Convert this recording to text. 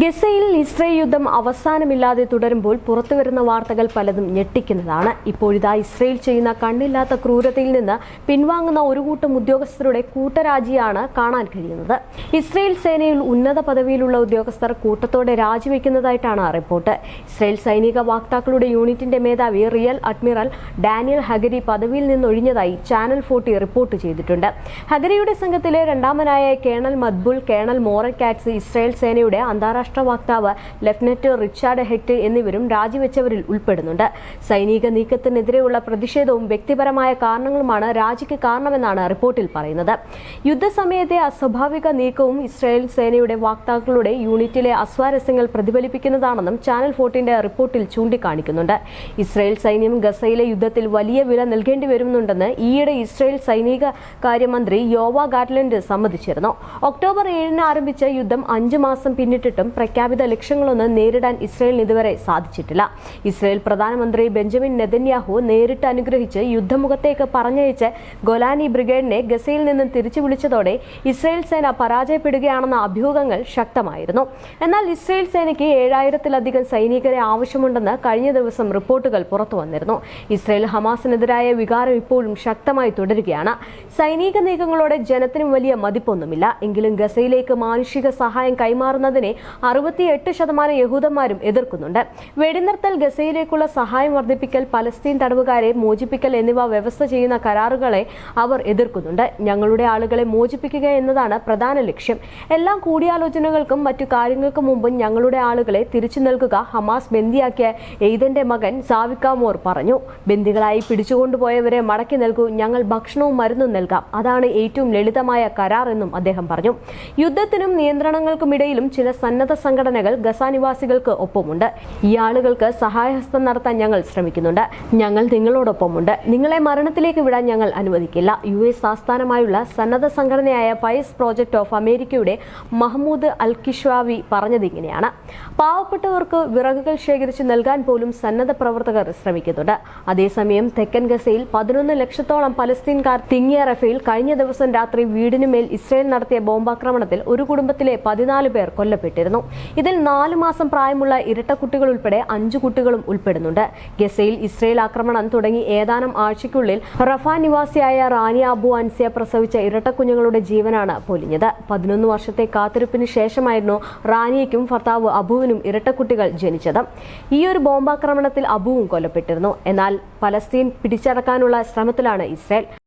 ഗസയിൽ ഇസ്രയേൽ യുദ്ധം അവസാനമില്ലാതെ തുടരുമ്പോൾ പുറത്തുവരുന്ന വാർത്തകൾ പലതും ഞെട്ടിക്കുന്നതാണ്. ഇപ്പോഴിതാ ഇസ്രയേൽ ചെയ്യുന്ന കണ്ണില്ലാത്ത ക്രൂരതയിൽ നിന്ന് പിൻവാങ്ങുന്ന ഒരു കൂട്ടം ഉദ്യോഗസ്ഥരുടെ കൂട്ടരാജിയാണ് കാണാൻ കഴിയുന്നത്. ഇസ്രയേൽ സേനയിൽ ഉന്നത പദവിയിലുള്ള ഉദ്യോഗസ്ഥർ കൂട്ടത്തോടെ രാജിവെക്കുന്നതായിട്ടാണ് റിപ്പോർട്ട്. ഇസ്രയേൽ സൈനിക വാക്താക്കളുടെ യൂണിറ്റിന്റെ മേധാവി റിയൽ അഡ്മിറൽ ഡാനിയൽ ഹഗരി പദവിയിൽ നിന്നൊഴിഞ്ഞതായി ചാനൽ ഫോർട്ടി റിപ്പോർട്ട് ചെയ്തിട്ടുണ്ട്. ഹഗരിയുടെ സംഘത്തിലെ രണ്ടാമനായ കേണൽ മദ്ബുൾ കേണൽ മോറൽ കാറ്റ്സ് ഇസ്രയേൽ സേനയുടെ അന്താരാഷ്ട്ര വക്താവ് ലഫ്റ്റനന്റ് റിച്ചാർഡ് ഹെറ്റ് എന്നിവരും രാജിവെച്ചവരിൽ ഉൾപ്പെടുന്നുണ്ട്. സൈനിക നീക്കത്തിനെതിരെയുള്ള പ്രതിഷേധവും വ്യക്തിപരമായ കാരണങ്ങളുമാണ് രാജിക്ക് കാരണമെന്നാണ് റിപ്പോർട്ടിൽ പറയുന്നത്. യുദ്ധസമയത്തെ അസ്വാഭാവിക നീക്കവും ഇസ്രായേൽ സേനയുടെ വാക്താക്കളുടെ യൂണിറ്റിലെ അസ്വാരസ്യങ്ങൾ പ്രതിഫലിപ്പിക്കുന്നതാണെന്നും ചാനൽ ഫോർട്ടിന്റെ റിപ്പോർട്ടിൽ ചൂണ്ടിക്കാണിക്കുന്നുണ്ട്. ഇസ്രായേൽ സൈന്യം ഗസയിലെ യുദ്ധത്തിൽ വലിയ വില നൽകേണ്ടി വരുന്നുണ്ടെന്ന് ഈയിടെ ഇസ്രായേൽ സൈനിക കാര്യമന്ത്രി യോവ ഗാറ്റ്ലൻഡ് സമ്മതിച്ചിരുന്നു. ഒക്ടോബർ ഏഴിന് ആരംഭിച്ച യുദ്ധം അഞ്ചു മാസം പിന്നിട്ടിട്ടും പ്രഖ്യാപിത ലക്ഷ്യങ്ങളൊന്നും നേരിടാൻ ഇസ്രയേലിന് ഇതുവരെ സാധിച്ചിട്ടില്ല. ഇസ്രയേൽ പ്രധാനമന്ത്രി ബെഞ്ചമിൻ നെതന്യാഹു നേരിട്ട് അനുഗ്രഹിച്ച് യുദ്ധമുഖത്തേക്ക് പറഞ്ഞയച്ച് ഗൊലാനി ബ്രിഗേഡിനെ ഗസയിൽ നിന്നും തിരിച്ചു വിളിച്ചതോടെ ഇസ്രയേൽ സേന പരാജയപ്പെടുകയാണെന്ന അഭ്യൂഹങ്ങൾ ശക്തമായിരുന്നു. എന്നാൽ ഇസ്രയേൽ സേനയ്ക്ക് ഏഴായിരത്തിലധികം സൈനികരെ ആവശ്യമുണ്ടെന്ന് കഴിഞ്ഞ ദിവസം റിപ്പോർട്ടുകൾ പുറത്തു വന്നിരുന്നു. ഇസ്രയേൽ ഹമാസിനെതിരായ വികാരം ഇപ്പോഴും ശക്തമായി തുടരുകയാണ്. സൈനിക നീക്കങ്ങളോടെ ജനത്തിനും വലിയ മതിപ്പൊന്നുമില്ല. എങ്കിലും ഗസയിലേക്ക് മാനുഷിക സഹായം കൈമാറുന്നതിനെ അറുപത്തിയെട്ട് ശതമാനം യഹൂദന്മാരും എതിർക്കുന്നുണ്ട്. വെടിനിർത്തൽ ഗസയിലേക്കുള്ള സഹായം വർദ്ധിപ്പിക്കൽ പലസ്തീൻ തടവുകാരെ മോചിപ്പിക്കൽ എന്നിവ വ്യവസ്ഥ ചെയ്യുന്ന കരാറുകളെ അവർ എതിർക്കുന്നുണ്ട്. ഞങ്ങളുടെ ആളുകളെ മോചിപ്പിക്കുക എന്നതാണ് പ്രധാന ലക്ഷ്യം. എല്ലാ കൂടിയാലോചനകൾക്കും മറ്റു കാര്യങ്ങൾക്കും മുമ്പും ഞങ്ങളുടെ ആളുകളെ തിരിച്ചു നൽകുക ഹമാസ് ബന്ദിയാക്കിയ എയ്തന്റെ മകൻ സാവിക്കാമോർ പറഞ്ഞു. ബന്ദികളായി പിടിച്ചുകൊണ്ടുപോയവരെ മടക്കി നൽകൂ ഞങ്ങൾ ഭക്ഷണവും മരുന്നും നൽകാം. അതാണ് ഏറ്റവും ലളിതമായ കരാർ എന്നും അദ്ദേഹം പറഞ്ഞു. യുദ്ധത്തിനും നിയന്ത്രണങ്ങൾക്കുമിടയിലും ചില സന്നദ്ധ സംഘടനകൾ ഗസ നിവാസികൾക്ക് ഒപ്പമുണ്ട്. ഈ ആളുകൾക്ക് സഹായഹസ്തം നടത്താൻ ഞങ്ങൾ ശ്രമിക്കുന്നുണ്ട്. ഞങ്ങൾ നിങ്ങളോടൊപ്പമുണ്ട്. നിങ്ങളെ മരണത്തിലേക്ക് വിടാൻ ഞങ്ങൾ അനുവദിക്കില്ല. യു എസ് ആസ്ഥാനമായുള്ള സന്നദ്ധ സംഘടനയായ പൈസ് പ്രോജക്ട് ഓഫ് അമേരിക്കയുടെ മഹ്മൂദ് അൽ കിഷ്വാവി പറഞ്ഞത് ഇങ്ങനെയാണ്. പാവപ്പെട്ടവർക്ക് വിറകുകൾ ശേഖരിച്ച് നൽകാൻ പോലും സന്നദ്ധ പ്രവർത്തകർ ശ്രമിക്കുന്നുണ്ട്. അതേസമയം തെക്കൻ ഗസയിൽ പതിനൊന്ന് ലക്ഷത്തോളം പലസ്തീൻകാർ തിങ്ങിയ റഫേൽ കഴിഞ്ഞ ദിവസം രാത്രി വീടിനുമേൽ ഇസ്രയേൽ നടത്തിയ ബോംബാക്രമണത്തിൽ ഒരു കുടുംബത്തിലെ പതിനാല് പേർ കൊല്ലപ്പെട്ടിരുന്നു. ഇതിൽ നാലു മാസം പ്രായമുള്ള ഇരട്ട കുട്ടികൾ ഉൾപ്പെടെ അഞ്ചു കുട്ടികളും ഉൾപ്പെടുന്നുണ്ട്. ഗസയിൽ ഇസ്രയേൽ ആക്രമണം തുടങ്ങി ഏതാനും ആഴ്ചയ്ക്കുള്ളിൽ റഫ നിവാസിയായ റാനി അബു അൻസിയ പ്രസവിച്ച ഇരട്ട കുഞ്ഞുങ്ങളുടെ ജീവനാണ് പൊലിഞ്ഞത്. പതിനൊന്ന് വർഷത്തെ കാത്തിരിപ്പിന് ശേഷമായിരുന്നു റാനിയയ്ക്കും ഭർത്താവ് അബുവിനും ഇരട്ടക്കുട്ടികൾ ജനിച്ചത്. ഈയൊരു ബോംബാക്രമണത്തിൽ അബുവും കൊല്ലപ്പെട്ടിരുന്നു. എന്നാൽ പലസ്തീൻ പിടിച്ചടക്കാനുള്ള ശ്രമത്തിലാണ് ഇസ്രായേൽ.